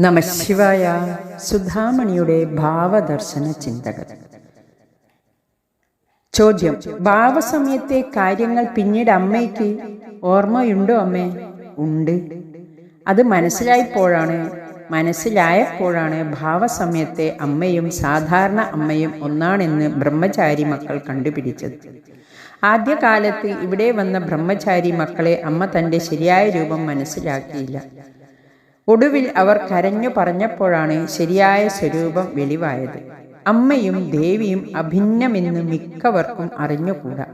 നമശിവായ സുധാമണിയുടെ ഭാവദർശന ചിന്തകൾ. ചോദ്യം ഭാവസമയത്തെ കാര്യങ്ങൾ പിന്നീട് അമ്മയ്ക്ക് ഓർമ്മയുണ്ടോ അമ്മേ? ഉണ്ട്. അത് മനസ്സിലായപ്പോഴാണ് മനസ്സിലായപ്പോഴാണ് ഭാവസമയത്തെ അമ്മയും സാധാരണ അമ്മയും ഒന്നാണെന്ന് ബ്രഹ്മചാരി മക്കൾ കണ്ടുപിടിച്ചത്. ആദ്യകാലത്ത് ഇവിടെ വന്ന ബ്രഹ്മചാരി മക്കളെ അമ്മ തന്റെ ശരിയായ രൂപം മനസ്സിലാക്കിയില്ല. ഒടുവിൽ അവർ കരഞ്ഞു പറഞ്ഞപ്പോഴാണ് ശരിയായ സ്വരൂപം വെളിവായത്. അമ്മയും ദേവിയും അഭിന്നമെന്ന് മിക്കവർക്കും അറിഞ്ഞുകൂടാ.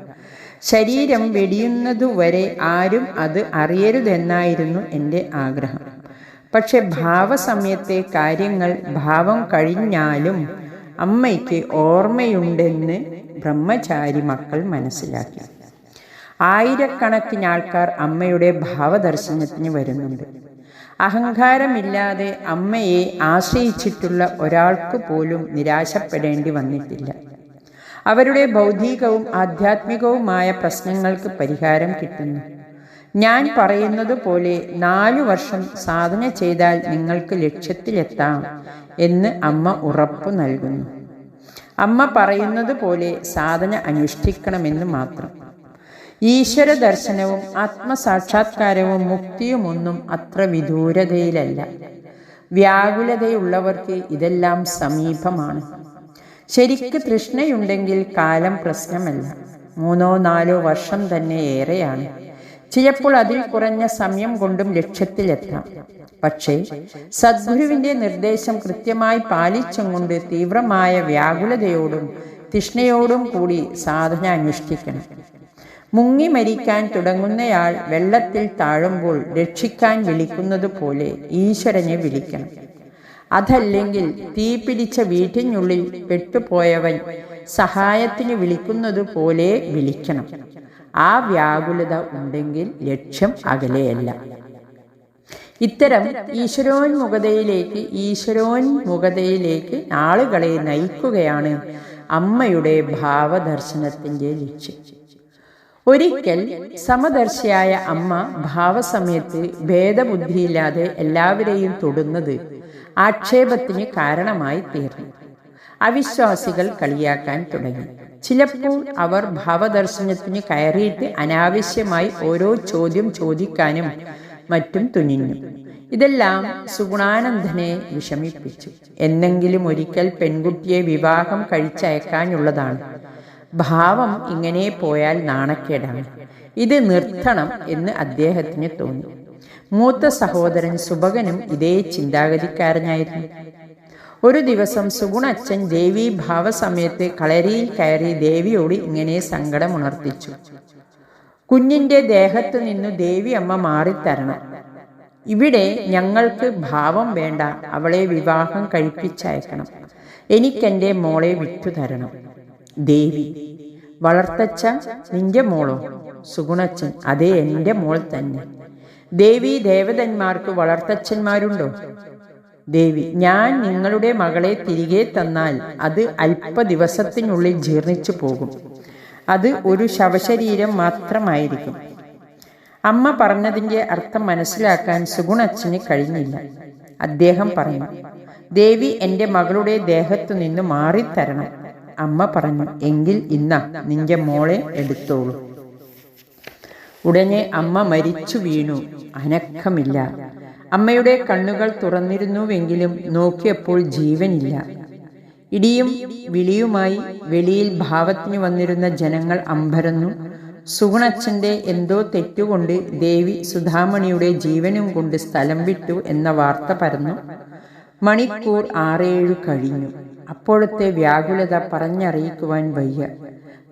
ശരീരം വെടിയുന്നതുവരെ ആരും അത് അറിയരുതെന്നായിരുന്നു എന്റെ ആഗ്രഹം. പക്ഷെ ഭാവസമയത്തെ കാര്യങ്ങൾ ഭാവം കഴിഞ്ഞാലും അമ്മയ്ക്ക് ഓർമ്മയുണ്ടെന്ന് ബ്രഹ്മചാരി മക്കൾ മനസ്സിലാക്കി. ആയിരക്കണക്കിന് ആൾക്കാർ അമ്മയുടെ ഭാവദർശനത്തിന് വരുന്നുണ്ട്. അഹങ്കാരമില്ലാതെ അമ്മയെ ആശ്രയിച്ചിട്ടുള്ള ഒരാൾക്ക് പോലും നിരാശപ്പെടേണ്ടി വന്നിട്ടില്ല. അവരുടെ ബൗദ്ധികവും ആധ്യാത്മികവുമായ പ്രശ്നങ്ങൾക്ക് പരിഹാരം കിട്ടുന്നു. ഞാൻ പറയുന്നത് പോലെ നാലു വർഷം സാധന ചെയ്താൽ നിങ്ങൾക്ക് ലക്ഷ്യത്തിലെത്താം എന്ന് അമ്മ ഉറപ്പു നൽകുന്നു. അമ്മ പറയുന്നത് പോലെ സാധന അനുഷ്ഠിക്കണമെന്ന് മാത്രം. ഈശ്വര ദർശനവും ആത്മസാക്ഷാത്കാരവും മുക്തിയുമൊന്നും അത്ര വിദൂരതയിലല്ല. വ്യാകുലതയുള്ളവർക്ക് ഇതെല്ലാം സമീപമാണ്. ശരിക്ക് തൃഷ്ണയുണ്ടെങ്കിൽ കാലം പ്രശ്നമല്ല. മൂന്നോ നാലോ വർഷം തന്നെ ഏറെയാണ്. ചിലപ്പോൾ അതിൽ കുറഞ്ഞ സമയം കൊണ്ടും ലക്ഷ്യത്തിലെത്താം. പക്ഷേ സദ്ഗുരുവിന്റെ നിർദ്ദേശം കൃത്യമായി പാലിച്ചും കൊണ്ട് തീവ്രമായ വ്യാകുലതയോടും തൃഷ്ണയോടും കൂടി സാധന അനുഷ്ഠിക്കണം. മുങ്ങി മരിക്കാൻ തുടങ്ങുന്നയാൾ വെള്ളത്തിൽ താഴുമ്പോൾ രക്ഷിക്കാൻ വിളിക്കുന്നത് പോലെ ഈശ്വരനെ വിളിക്കണം. അതല്ലെങ്കിൽ തീ പിടിച്ച വീട്ടിനുള്ളിൽ പെട്ടുപോയവൻ സഹായത്തിന് വിളിക്കുന്നത് പോലെ വിളിക്കണം. ആ വ്യാകുലത ഉണ്ടെങ്കിൽ ലക്ഷ്യം അകലെയല്ല. ഇത്തരം ഈശ്വരോന്മുഖതയിലേക്ക് ഈശ്വരോന്മുഖതയിലേക്ക് ആളുകളെ നയിക്കുകയാണ് അമ്മയുടെ ഭാവദർശനത്തിന്റെ ലക്ഷ്യം. ഒരിക്കൽ സമദർശിയായ അമ്മ ഭാവസമയത്ത് ഭേദബുദ്ധിയില്ലാതെ എല്ലാവരെയും തൊടുന്നത് ആക്ഷേപത്തിന് കാരണമായി തീർന്നു. അവിശ്വാസികൾ കളിയാക്കാൻ തുടങ്ങി. ചിലപ്പോൾ അവർ ഭാവദർശനത്തിന് കയറിയിട്ട് അനാവശ്യമായി ഓരോ ചോദ്യം ചോദിക്കാനും മറ്റും തുനിഞ്ഞു. ഇതെല്ലാം സുഗുണാനന്ദനെ വിഷമിപ്പിച്ചു. എന്നെങ്കിലും ഒരിക്കൽ പെൺകുട്ടിയെ വിവാഹം കഴിച്ചയക്കാനുള്ളതാണ്. ഭാവം ഇങ്ങനെ പോയാൽ നാണക്കേടാണ്. ഇത് നിർത്തണം എന്ന് അദ്ദേഹത്തിന് തോന്നി. മൂത്ത സഹോദരൻ സുഭകനും ഇതേ ചിന്താഗതിക്കാരനായിരുന്നു. ഒരു ദിവസം സുഗുണച്ചൻ ദേവി ഭാവസമയത്ത് കളരിയിൽ കയറി ദേവിയോട് ഇങ്ങനെ സങ്കടമുണർത്തിച്ചു. കുഞ്ഞിന്റെ ദേഹത്തു നിന്നു ദേവി അമ്മ മാറിത്തരണം. ഇവിടെ ഞങ്ങൾക്ക് ഭാവം വേണ്ട അവളെ വിവാഹം കഴിപ്പിച്ചയക്കണം. എനിക്കെന്റെ മോളെ വിട്ടുതരണം. ദേവി വളർത്തച്ഛൻ നിന്റെ മോളോ? സുഗുണച്ഛൻ അതേ എന്റെ മോൾ തന്നെ. ദേവി ദേവതന്മാർക്ക് വളർത്തച്ഛന്മാരുണ്ടോ? ദേവി ഞാൻ നിങ്ങളുടെ മകളെ തിരികെ തന്നാൽ അത് അല്പ ദിവസത്തിനുള്ളിൽ ജീർണിച്ചു പോകും. അത് ഒരു ശവശരീരം മാത്രമായിരിക്കും. അമ്മ പറഞ്ഞതിന്റെ അർത്ഥം മനസ്സിലാക്കാൻ സുഗുണച്ഛന് കഴിഞ്ഞില്ല. അദ്ദേഹം പറഞ്ഞു ദേവി എന്റെ മകളുടെ ദേഹത്തു നിന്ന് മാറിത്തരണം. അമ്മ പറഞ്ഞു എങ്കിൽ ഇന്ന നിന്റെ മോളെ എടുത്തോളൂ. ഉടനെ അമ്മ മരിച്ചു വീണു. അനക്കമില്ല. അമ്മയുടെ കണ്ണുകൾ തുറന്നിരുന്നുവെങ്കിലും നോക്കിയപ്പോൾ ജീവനില്ല. ഇടിയും വിളിയുമായി വെളിയിൽ ഭാവത്തിന് വന്നിരുന്ന ജനങ്ങൾ അമ്പരന്നു. സുഗുണച്ഛന്റെ എന്തോ തെറ്റുകൊണ്ട് ദേവി സുധാമണിയുടെ ജീവനും കൊണ്ട് സ്ഥലം വിട്ടു എന്ന വാർത്ത പരന്നു. മണിക്കൂർ ആറേഴു കഴിഞ്ഞു. അപ്പോഴത്തെ വ്യാകുലത പറഞ്ഞറിയിക്കുവാൻ വയ്യ.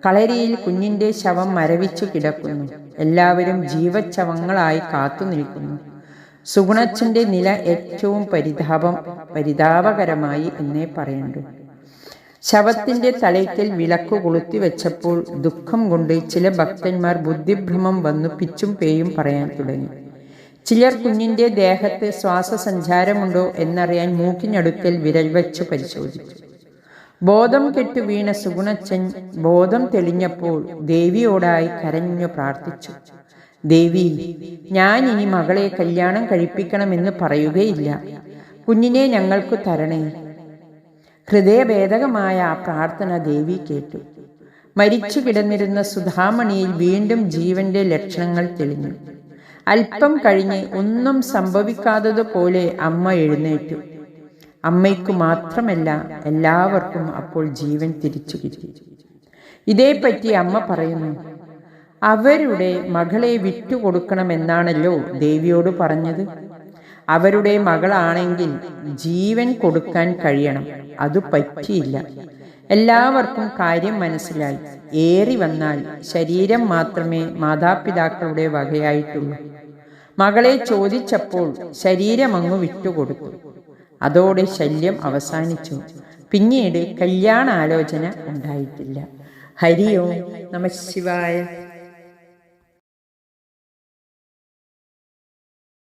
കളരിയിൽ കുഞ്ഞിന്റെ ശവം മരവിച്ചു കിടക്കുന്നു. എല്ലാവരും ജീവച്ചവങ്ങളായി കാത്തു നിൽക്കുന്നു. സുഗുണച്ചന്റെ നില ഏറ്റവും പരിതാപം പരിതാപകരമായി എന്നേ പറയണ്ടു. ശവത്തിന്റെ തലയ്ക്കൽ വിളക്ക് കൊളുത്തി വെച്ചപ്പോൾ ദുഃഖം കൊണ്ട് ചില ഭക്തന്മാർ ബുദ്ധിഭ്രമം വന്നു പിച്ചും പേയും പറയാൻ തുടങ്ങി. ചിലർ കുഞ്ഞിന്റെ ദേഹത്ത് ശ്വാസസഞ്ചാരമുണ്ടോ എന്നറിയാൻ മൂക്കിനടുക്കൽ വിരൽ വെച്ച് പരിശോധിച്ചു. ബോധം കെട്ടു വീണ സുഗുണച്ചൻ ബോധം തെളിഞ്ഞപ്പോൾ ദേവിയോടായി കരഞ്ഞു പ്രാർത്ഥിച്ചു. ദേവി ഞാൻ ഇനി മകളെ കല്യാണം കഴിപ്പിക്കണമെന്ന് പറയുകയില്ല. കുഞ്ഞിനെ ഞങ്ങൾക്ക് തരണേ. ഹൃദയഭേദകമായ ആ പ്രാർത്ഥന ദേവി കേട്ടു. മരിച്ചു കിടന്നിരുന്ന സുധാമണിയിൽ വീണ്ടും ജീവന്റെ ലക്ഷണങ്ങൾ തെളിഞ്ഞു. അല്പം കഴിഞ്ഞ് ഒന്നും സംഭവിക്കാത്തതുപോലെ അമ്മ എഴുന്നേറ്റു. അമ്മയ്ക്കു മാത്രമല്ല എല്ലാവർക്കും അപ്പോൾ ജീവൻ തിരിച്ചു കിട്ടി. ഇതേപ്പറ്റി അമ്മ പറയുന്നു അവരുടെ മകളെ വിട്ടുകൊടുക്കണമെന്നാണല്ലോ ദേവിയോട് പറഞ്ഞത്. അവരുടെ മകളാണെങ്കിൽ ജീവൻ കൊടുക്കാൻ കഴിയണം. അത് പറ്റിയില്ല. എല്ലാവർക്കും കാര്യം മനസ്സിലായി. ഏറി വന്നാൽ ശരീരം മാത്രമേ മാതാപിതാക്കളുടെ വകയായിട്ടുള്ളൂ. മകളെ ചോദിച്ചപ്പോൾ ശരീരം അങ്ങ് വിട്ടുകൊടുത്തു. അതോടെ ശല്യം അവസാനിച്ചു. പിന്നീട് കല്യാണാലോചന ഉണ്ടായിട്ടില്ല. ഹരിയോ നമ ശിവായ.